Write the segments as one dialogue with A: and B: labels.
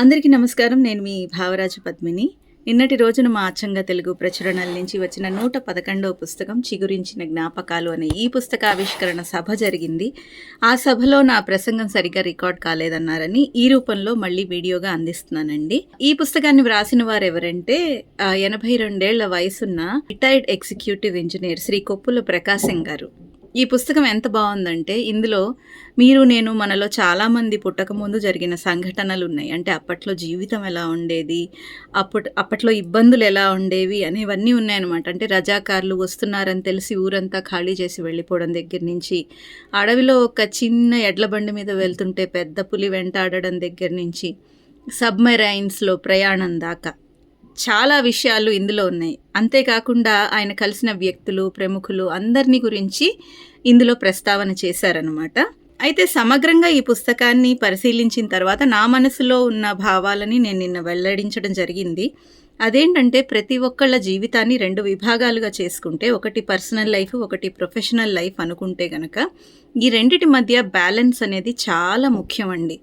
A: అందరికీ నమస్కారం. నేను మీ భావరాజు పద్మిని. నిన్నటి రోజున మా అచ్చంగా తెలుగు ప్రచురణల నుంచి వచ్చిన నూట పదకొండవ పుస్తకం చిగురించిన జ్ఞాపకాలు అనే ఈ పుస్తక ఆవిష్కరణ సభ జరిగింది. ఆ సభలో నా ప్రసంగం సరిగ్గా రికార్డ్ కాలేదన్నారని ఈ రూపంలో మళ్ళీ వీడియోగా అందిస్తున్నానండి. ఈ పుస్తకాన్ని వ్రాసిన వారు ఎవరంటే ఎనభై రెండేళ్ళ వయసున్న retired executive engineer Shri Koppula Prakasam garu. ఈ పుస్తకం ఎంత బాగుందంటే ఇందులో మీరు నేను మనలో చాలామంది పుట్టక ముందు జరిగిన సంఘటనలు ఉన్నాయి. అంటే అప్పట్లో జీవితం ఎలా ఉండేది అప్పట్ అప్పట్లో ఇబ్బందులు ఎలా ఉండేవి అనేవన్నీ ఉన్నాయన్నమాట. అంటే రజాకారులు వస్తున్నారని తెలిసి ఊరంతా ఖాళీ చేసి వెళ్ళిపోవడం దగ్గర నుంచి అడవిలో ఒక చిన్న ఎడ్ల బండి మీద వెళ్తుంటే పెద్ద పులి వెంటాడడం దగ్గర నుంచి సబ్మెరైన్స్లో ప్రయాణం దాకా చాలా విషయాలు ఇందులో ఉన్నాయి. అంతేకాకుండా ఆయన కలిసిన వ్యక్తులు ప్రముఖులు అందరినీ గురించి ఇందులో ప్రస్తావన చేశారనమాట అయితే సమగ్రంగా ఈ పుస్తకాన్ని పరిశీలించిన తర్వాత నా మనసులో ఉన్న భావాలని నేను నిన్న వెల్లడించడం జరిగింది. అదేంటంటే ప్రతి ఒక్కళ్ళ జీవితాన్ని రెండు విభాగాలుగా చేసుకుంటే ఒకటి పర్సనల్ లైఫ్ ఒకటి ప్రొఫెషనల్ లైఫ్ అనుకుంటే గనక ఈ రెండిటి మధ్య బ్యాలెన్స్ అనేది చాలా ముఖ్యమండి.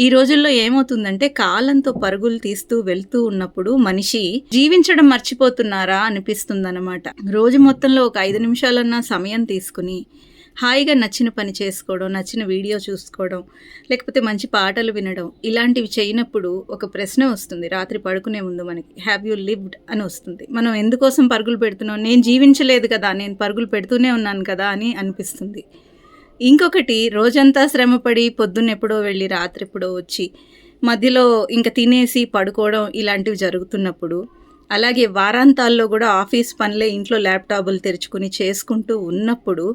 A: ఈ రోజుల్లో ఏమవుతుందంటే కాలంతో పరుగులు తీస్తూ వెళ్తూ ఉన్నప్పుడు మనిషి జీవించడం మర్చిపోతున్నారా అనిపిస్తుందన్నమాట. రోజు మొత్తంలో ఒక ఐదు నిమిషాలన్నా సమయం తీసుకుని హాయిగా నచ్చిన పని చేసుకోవడం నచ్చిన వీడియో చూసుకోవడం లేకపోతే మంచి పాటలు వినడం ఇలాంటివి చేయనప్పుడు ఒక ప్రశ్న వస్తుంది. రాత్రి పడుకునే ముందు మనకి హ్యావ్ యూ లివ్డ్ అని వస్తుంది. మనం ఎందుకోసం పరుగులు పెడుతున్నాం? నేను జీవించలేదు కదా నేను పరుగులు పెడుతూనే ఉన్నాను కదా అని అనిపిస్తుంది. ఇంకొకటి రోజంతా శ్రమపడి పొద్దున్న ఎప్పుడో వెళ్ళి రాత్రి ఎప్పుడో వచ్చి మధ్యలో ఇంకా తినేసి పడుకోవడం ఇలాంటివి జరుగుతున్నప్పుడు అలాగే వారాంతాల్లో కూడా ఆఫీస్ పనులే ఇంట్లో ల్యాప్టాప్లు తెరుచుకుని చేసుకుంటూ ఉన్నప్పుడు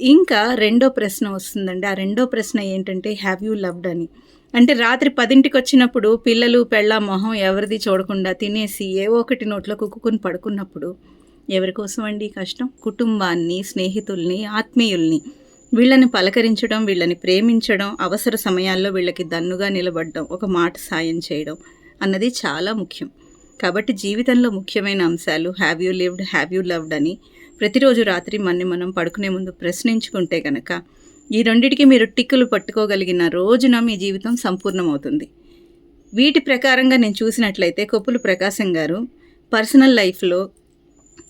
A: ఇంకా రెండో ప్రశ్న వస్తుందండి. ఆ రెండో ప్రశ్న ఏంటంటే హ్యావ్ యూ లవ్డ్ అని. అంటే రాత్రి పదింటికి వచ్చినప్పుడు పిల్లలు పెళ్ళ మొహం ఎవరిది చూడకుండా తినేసి ఏవో ఒకటి నోట్లో కుక్కుని పడుకున్నప్పుడు ఎవరికోసం అండి కష్టం? కుటుంబాన్ని స్నేహితుల్ని ఆత్మీయుల్ని. వీళ్ళని పలకరించడం వీళ్ళని ప్రేమించడం అవసర సమయాల్లో వీళ్ళకి దన్నుగా నిలబడడం ఒక మాట సాయం చేయడం అన్నది చాలా ముఖ్యం. కాబట్టి జీవితంలో ముఖ్యమైన అంశాలు have you lived have you loved అని ప్రతిరోజు రాత్రి మన్ని మనం పడుకునే ముందు ప్రశ్నించుకుంటే కనుక ఈ రెండిటికి మీరు టిక్కులు పట్టుకోగలిగిన రోజున మీ జీవితం సంపూర్ణమవుతుంది. వీటి ప్రకారంగా నేను చూసినట్లయితే కొప్పులు ప్రకాశం గారు పర్సనల్ లైఫ్లో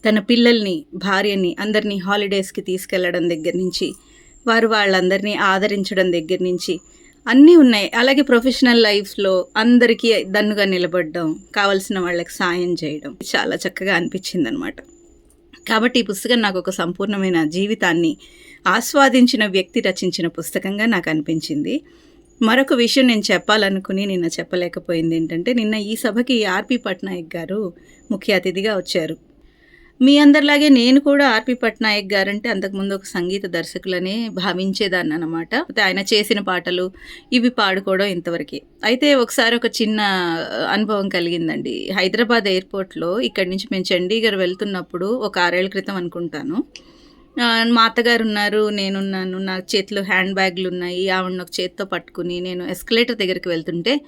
A: తన పిల్లల్ని భార్యని అందరినీ హాలిడేస్కి తీసుకెళ్ళడం దగ్గర నుంచి వారు వాళ్ళందరినీ ఆదరించడం దగ్గర నుంచి అన్నీ ఉన్నాయి. అలాగే ప్రొఫెషనల్ లైఫ్లో అందరికీ దన్నుగా నిలబడడం కావలసిన వాళ్ళకి సాయం చేయడం చాలా చక్కగా అనిపించింది అనమాట కాబట్టి ఈ పుస్తకం నాకు ఒక సంపూర్ణమైన జీవితాన్ని ఆస్వాదించిన వ్యక్తి రచించిన పుస్తకంగా నాకు అనిపించింది. మరొక విషయం నేను చెప్పాలనుకుని నిన్న చెప్పలేకపోయింది ఏంటంటే నిన్న ఈ సభకి ఆర్పి పట్నాయక్ గారు ముఖ్య అతిథిగా వచ్చారు. మీ అందరిలాగే నేను కూడా ఆర్పి పట్నాయక్ గారంటే అంతకుముందు ఒక సంగీత దర్శకులనే భావించేదాన్ని అనమాట ఆయన చేసిన పాటలు ఇవి పాడుకోవడం ఇంతవరకే. అయితే ఒకసారి ఒక చిన్న అనుభవం కలిగిందండి. హైదరాబాద్ ఎయిర్పోర్ట్లో ఇక్కడి నుంచి మేము చండీగఢ్ వెళ్తున్నప్పుడు ఒక ఆరేళ్ళ క్రితం అనుకుంటాను. మా అత్తగారు ఉన్నారు నేనున్నాను. నా చేతిలో హ్యాండ్ బ్యాగ్లు ఉన్నాయి ఆవిడ ఒక చేత్తో పట్టుకుని నేను ఎస్కలేటర్ దగ్గరికి వెళ్తుంటే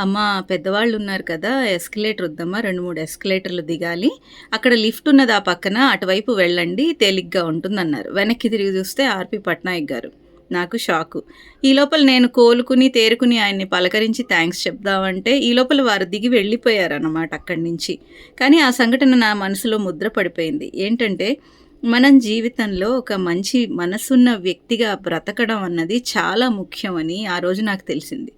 A: అమ్మ పెద్దవాళ్ళు ఉన్నారు కదా ఎస్కలేటర్ వద్దమ్మా రెండు మూడు ఎస్కలేటర్లు దిగాలి. అక్కడ లిఫ్ట్ ఉన్నది ఆ పక్కన అటువైపు వెళ్ళండి తేలిగ్గా ఉంటుందన్నారు. వెనక్కి తిరిగి చూస్తే ఆర్పి పట్నాయక్ గారు. నాకు షాకు. ఈ లోపల నేను కోలుకుని తేరుకుని ఆయన్ని పలకరించి థ్యాంక్స్ చెప్దామంటే ఈ లోపల వారు దిగి వెళ్ళిపోయారు అన్నమాట అక్కడి నుంచి. కానీ ఆ సంఘటన నా మనసులో ముద్ర పడిపోయింది. ఏంటంటే మనం జీవితంలో ఒక మంచి మనసున్న వ్యక్తిగా బ్రతకడం అన్నది చాలా ముఖ్యమని ఆ రోజు నాకు తెలిసింది.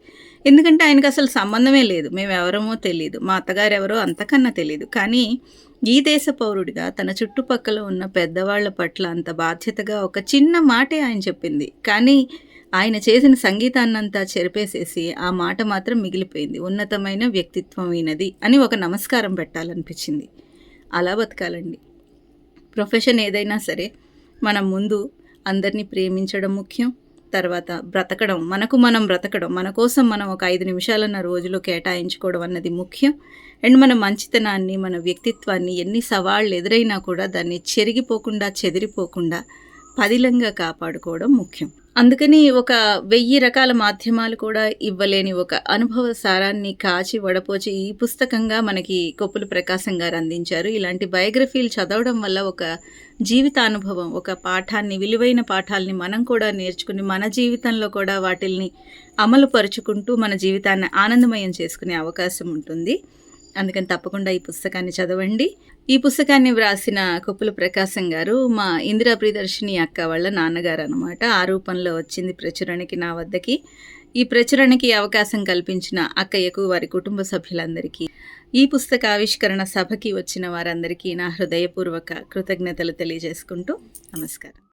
A: ఎందుకంటే ఆయనకు అసలు సంబంధమే లేదు. మేము ఎవరమో తెలియదు మా అత్తగారు ఎవరో అంతకన్నా తెలియదు కానీ ఈ దేశ పౌరుడిగా తన చుట్టుపక్కల ఉన్న పెద్దవాళ్ళ పట్ల అంత బాధ్యతగా ఒక చిన్న మాటే ఆయన చెప్పింది. కానీ ఆయన చేసిన సంగీతాన్నంతా చెరిపేసేసి ఆ మాట మాత్రం మిగిలిపోయింది. ఉన్నతమైన వ్యక్తిత్వం ఈయనది అని ఒక నమస్కారం పెట్టాలనిపించింది. అలా బతకాలండి. ప్రొఫెషన్ ఏదైనా సరే మనం ముందు అందరినీ ప్రేమించడం ముఖ్యం తర్వాత బ్రతకడం మనకు మనం బ్రతకడం మన కోసం మనం ఒక ఐదు నిమిషాలన్న రోజులో కేటాయించుకోవడం అన్నది ముఖ్యం. అండ్ మన మంచితనాన్ని మన వ్యక్తిత్వాన్ని ఎన్ని సవాళ్ళు ఎదురైనా కూడా దాన్ని చెరిగిపోకుండా చెదిరిపోకుండా పదిలంగా కాపాడుకోవడం ముఖ్యం. అందుకని ఒక వెయ్యి రకాల మాధ్యమాలు కూడా ఇవ్వలేని ఒక అనుభవ సారాన్ని కాచి వడపోచి ఈ పుస్తకంగా మనకి కొప్పుల ప్రకాశం గారు అందించారు. ఇలాంటి బయోగ్రఫీలు చదవడం వల్ల ఒక జీవితానుభవం ఒక పాఠాన్ని విలువైన పాఠాలని మనం కూడా నేర్చుకుని మన జీవితంలో కూడా వాటిల్ని అమలు పరుచుకుంటూ మన జీవితాన్ని ఆనందమయం చేసుకునే అవకాశం ఉంటుంది. అందుకని తప్పకుండా ఈ పుస్తకాన్ని చదవండి. ఈ పుస్తకాన్ని వ్రాసిన కొప్పుల ప్రకాశం గారు మా ఇందిరా ప్రియదర్శిని అక్క వాళ్ళ నాన్నగారు అనమాట ఆ రూపంలో వచ్చింది ప్రచురణకి నా వద్దకి. ఈ ప్రచురణకి అవకాశం కల్పించిన అక్కయ్యకు వారి కుటుంబ సభ్యులందరికీ ఈ పుస్తక ఆవిష్కరణ సభకి వచ్చిన వారందరికీ నా హృదయపూర్వక కృతజ్ఞతలు తెలియజేసుకుంటూ నమస్కారం.